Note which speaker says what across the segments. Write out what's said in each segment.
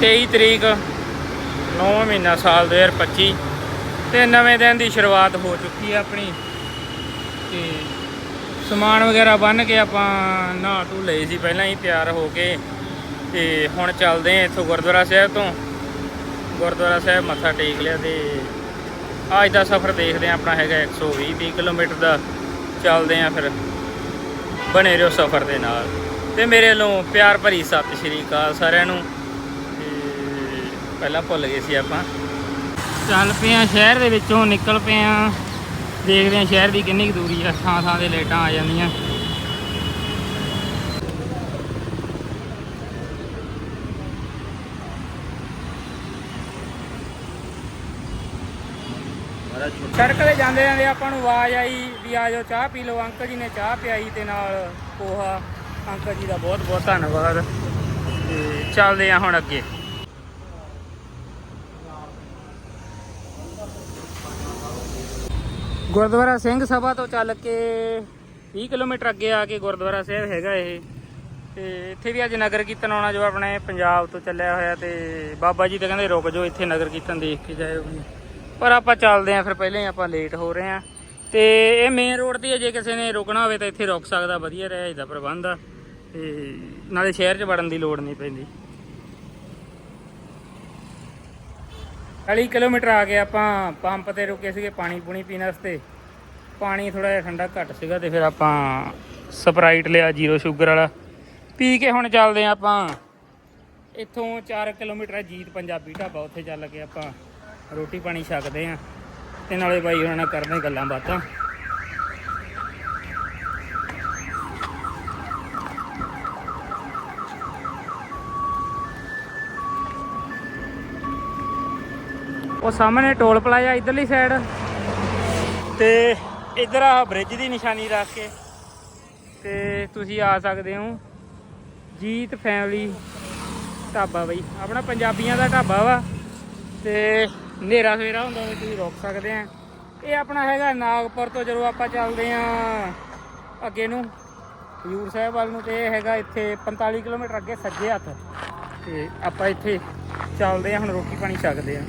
Speaker 1: ਤੇਈ ਤਰੀਕ 9 ਮਹੀਨਾ ਸਾਲ 2025 ਤੇ ਨਵੇਂ ਦਿਨ ਦੀ ਸ਼ੁਰੂਆਤ ਹੋ ਚੁੱਕੀ ਹੈ ਆਪਣੀ। ਤੇ ਸਮਾਨ ਵਗੈਰਾ ਬੰਨ ਕੇ ਆਪਾਂ ਨਹਾ ਧੂ ਲਏ ਸੀ ਪਹਿਲਾਂ ਹੀ, ਤਿਆਰ ਹੋ ਕੇ। ਤੇ ਹੁਣ ਚੱਲਦੇ ਆ ਇੱਥੋਂ ਗੁਰਦੁਆਰਾ ਸਾਹਿਬ ਤੋਂ। ਗੁਰਦੁਆਰਾ ਸਾਹਿਬ ਮੱਥਾ ਟੇਕ ਲਿਆ ਤੇ ਅੱਜ ਦਾ ਸਫ਼ਰ ਦੇਖਦੇ ਆ ਆਪਣਾ ਹੈਗਾ 120 30 ਕਿਲੋਮੀਟਰ ਦਾ। ਚੱਲਦੇ ਆ ਫਿਰ। ਬਣੇ ਰਹੋ ਸਫ਼ਰ ਦੇ ਨਾਲ। ਤੇ ਮੇਰੇ ਵੱਲੋਂ ਪਿਆਰ ਭਰੀ ਸਤਿ ਸ਼੍ਰੀ ਅਕਾਲ ਸਾਰਿਆਂ ਨੂੰ। ਤੇ ਪਹਿਲਾਂ ਭੁੱਲ ਗਏ ਸੀ ਆਪਾਂ। ਚੱਲ ਪਏ ਆ ਸ਼ਹਿਰ ਦੇ ਵਿੱਚੋਂ ਨਿਕਲ ਪਏ ਆ ਦੇਖਦੇ ਆ ਸ਼ਹਿਰ ਦੀ ਕਿੰਨੀ ਕੁ ਦੂਰੀ ਆ, ਥਾਂ ਥਾਂ ਦੇ ਲੇਟਾਂ ਆ ਜਾਂਦੀਆਂ। ਸੜਕ ਤੇ ਜਾਂਦੇ ਜਾਂਦੇ ਆਪਾਂ ਨੂੰ ਆਵਾਜ਼ ਆਈ ਵੀ ਆ ਜਾਓ, ਚਾਹ ਪੀ ਲਓ। ਅੰਕਲ ਜੀ ਨੇ ਚਾਹ ਪਿਆਈ ਤੇ ਨਾਲ ਪੋਹਾ। ਅੰਕਲ ਜੀ ਦਾ ਬਹੁਤ ਬਹੁਤ ਧੰਨਵਾਦ। ਤੇ ਚੱਲਦੇ ਆ ਹੁਣ ਅੱਗੇ। ਗੁਰਦੁਆਰਾ ਸਿੰਘ ਸਭਾ ਤੋਂ ਚੱਲ ਕੇ 20 ਕਿਲੋਮੀਟਰ ਅੱਗੇ ਆ ਕੇ ਗੁਰਦੁਆਰਾ ਸਾਹਿਬ ਹੈਗਾ ਇਹ। ਤੇ ਇੱਥੇ ਵੀ ਅੱਜ ਨਗਰ ਕੀਰਤਨ ਆਉਣਾ ਜੋ ਆਪਣੇ ਪੰਜਾਬ ਤੋਂ ਚੱਲਿਆ ਹੋਇਆ ਤੇ ਬਾਬਾ ਜੀ ਤਾਂ ਕਹਿੰਦੇ ਰੁਕ ਜਾਓ, ਇੱਥੇ ਨਗਰ ਕੀਰਤਨ ਦੇਖ ਕੇ ਜਾਇਓ ਵੀ। ਪਰ ਆਪਾਂ ਚੱਲਦੇ ਆਂ, ਫਿਰ ਪਹਿਲਾਂ ਹੀ ਆਪਾਂ ਲੇਟ ਹੋ ਰਹੇ ਆਂ। ਤੇ ਇਹ ਮੇਨ ਰੋਡ ਤੇ ਜੇ ਕਿਸੇ ਨੇ ਰੁਕਣਾ ਹੋਵੇ ਤਾਂ ਇੱਥੇ ਰੁਕ ਸਕਦਾ, ਵਧੀਆ ਰਿਹਾ, ਇਹਦਾ ਪ੍ਰਬੰਧ ਆ। ਤੇ ਨਾਲੇ ਸ਼ਹਿਰ 'ਚ ਵੜਨ ਦੀ ਲੋੜ ਨਹੀਂ ਪੈਂਦੀ। 40 ਕਿਲੋਮੀਟਰ ਆ ਗਏ ਆਪਾਂ, ਪੰਪ ਤੇ ਰੁਕੇ ਸੀਗੇ ਪਾਣੀ ਪੂਣੀ ਪੀਣ ਵਾਸਤੇ। ਪਾਣੀ ਥੋੜਾ ਜਿਹਾ ਠੰਡਾ ਘੱਟ ਸੀਗਾ ਤੇ ਫਿਰ ਆਪਾਂ ਸਪਰਾਈਟ ਲਿਆ ਜ਼ੀਰੋ ਸ਼ੂਗਰ ਵਾਲਾ। ਪੀ ਕੇ ਹੁਣ ਚੱਲਦੇ ਆਂ ਆਪਾਂ। ਇੱਥੋਂ 4 ਕਿਲੋਮੀਟਰ ਹੈ ਜੀਤ ਪੰਜਾਬੀ ਢਾਬਾ, ਉੱਥੇ ਚੱਲ ਕੇ ਆਪਾਂ ਰੋਟੀ ਪਾਣੀ ਛਕਦੇ ਆਂ ਤੇ ਨਾਲੇ ਬਾਈ ਉਹਨਾਂ ਨਾਲ ਕਰਦੇ ਗੱਲਾਂ ਬਾਤਾਂ। ਉਹ ਸਾਹਮਣੇ ਟੋਲ ਪਲਾਜ਼ਾ ਇਧਰਲੀ ਸਾਈਡ ਤੇ ਇਧਰ ਆ ਬ੍ਰਿਜ ਦੀ ਨਿਸ਼ਾਨੀ ਰੱਖ ਕੇ। ਤੇ ਤੁਸੀਂ ਆ ਸਕਦੇ ਹੋ ਜੀਤ ਫੈਮਿਲੀ ਢਾਬਾ ਬਈ। ਆਪਣਾ ਪੰਜਾਬੀਆਂ ਦਾ ਢਾਬਾ ਵਾ। ਤੇ ਹਨੇਰਾ ਸਵੇਰਾ ਹੁੰਦਾ ਤੇ ਤੁਸੀਂ ਰੁਕ ਸਕਦੇ ਆ। ਇਹ ਆਪਣਾ ਹੈਗਾ ਨਾਗਪੁਰ ਤੋਂ ਜਦੋਂ ਆਪਾਂ ਚੱਲਦੇ ਆ ਅੱਗੇ ਨੂੰ, ਹਜੂਰ ਸਾਹਿਬ ਵੱਲ ਨੂੰ ਤੇ ਇਹ ਹੈਗਾ ਇੱਥੇ 45 ਕਿਲੋਮੀਟਰ ਅੱਗੇ ਸੱਜੇ ਹੱਥ। ਤੇ ਆਪਾਂ ਇੱਥੇ ਚੱਲਦੇ ਆ, ਹੁਣ ਰੋਟੀ ਪਾਣੀ ਛਕਦੇ ਆ।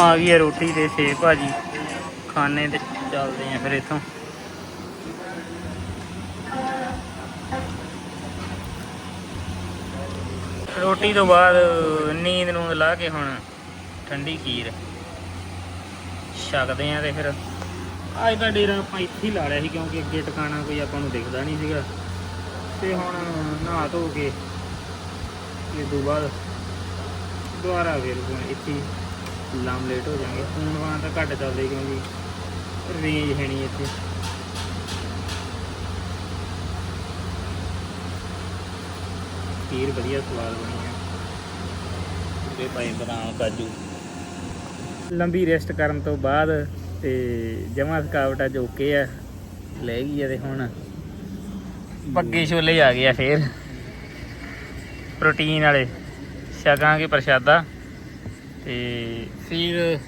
Speaker 1: ਆ ਗਈ ਹੈ ਰੋਟੀ ਤੇ ਸੇ ਭਾਜੀ, ਖਾਣੇ ਤੇ ਚੱਲਦੇ ਆ ਫਿਰ ਇੱਥੋਂ। ਰੋਟੀ ਤੋਂ ਬਾਅਦ ਨੀਂਦ ਨੂੰ ਲਾ ਕੇ ਹੁਣ ਠੰਡੀ ਖੀਰ ਛਕਦੇ ਆ ਤੇ ਫਿਰ ਅੱਜ ਦਾ ਡੇਰਾ ਆਪਾਂ ਇੱਥੇ ਹੀ ਲਾ ਲਿਆ ਸੀ ਕਿਉਂਕਿ ਅੱਗੇ ਟਿਕਾਣਾ ਕੋਈ ਆਪਾਂ ਨੂੰ ਦਿਖਦਾ ਨਹੀਂ ਸੀਗਾ। ਤੇ ਹੁਣ ਨਹਾ ਧੋ ਕੇ ਇਹ ਤੋਂ ਬਾਅਦ ਦੁਬਾਰਾ ਫਿਰ ਇੱਥੇ ਹੀ ਲੰਮ ਲੇਟ ਹੋ ਜਾਾਂਗੇ ਫੋਨ ਵਾਂ ਤਾਂ ਘੱਟ ਚੱਲਦੇ ਕਿਉਂਕਿ ਰੇਂਜ ਹੈ ਨਹੀਂ ਇੱਥੇ। ਖੀਰ ਵਧੀਆ ਸਵਾਦ ਬਣੀ ਹੈ ਤੇ ਭਾਈ ਬਦਾਮ ਕਾਜੂ। ਲੰਬੀ ਰੈਸਟ ਕਰਨ ਤੋਂ ਬਾਅਦ ਤੇ ਜਮਾ ਥਕਾਵਟ ਅੱਜ ਓਕੇ ਆ। ਲੈ ਗਈ ਆ ਤੇ ਹੁਣ ਪੱਗੇ ਛੋਲੇ ਆ ਗਏ ਆ ਫੇਰ। ਪ੍ਰੋਟੀਨ ਵਾਲੇ। ਛਕਾਂਗੇ ਪ੍ਰਸ਼ਾਦਾ। ਤੇ ਫਿਰ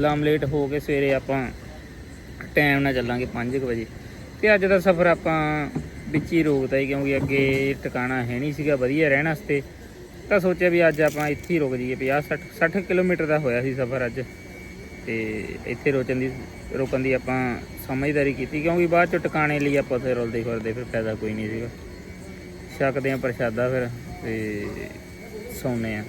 Speaker 1: ਲਾਮਲੇਟ ਹੋ ਕੇ ਸਵੇਰੇ ਆਪਾਂ ਟਾਈਮ ਨਾਲ ਚੱਲਾਂਗੇ 5 ਵਜੇ। ਤੇ ਅੱਜ ਦਾ ਸਫ਼ਰ ਆਪਾਂ ਵਿੱਚ ਹੀ ਰੋਕਤਾ ਜੀ ਕਿਉਂਕਿ ਅੱਗੇ ਟਿਕਾਣਾ ਹੈ ਨਹੀਂ ਸੀਗਾ, ਵਧੀਆ ਰਹਿਣ ਵਾਸਤੇ। ਤਾਂ ਸੋਚਿਆ ਵੀ ਅੱਜ ਆਪਾਂ ਇੱਥੇ ਹੀ ਰੁਕ ਜਾਈਏ। 50 60 60 ਕਿਲੋਮੀਟਰ ਦਾ ਹੋਇਆ ਸੀ ਸਫ਼ਰ ਅੱਜ। ਤੇ ਇੱਥੇ ਰੋਕਣ ਦੀ ਰੋਕਣ ਦੀ ਆਪਾਂ ਸਮਝਦਾਰੀ ਕੀਤੀ ਕਿਉਂਕਿ ਬਾਅਦ ਚ ਟਿਕਾਣੇ ਲਈ ਆਪਾਂ ਉੱਥੇ ਰੁਲਦੇ ਫਿਰਦੇ ਫਿਰ ਫਾਇਦਾ ਕੋਈ ਨਹੀਂ ਸੀਗਾ। ਛਕਦੇ ਆ ਪ੍ਰਸ਼ਾਦਾ ਫਿਰ ਤੇ ਸੌਂਦੇ ਆ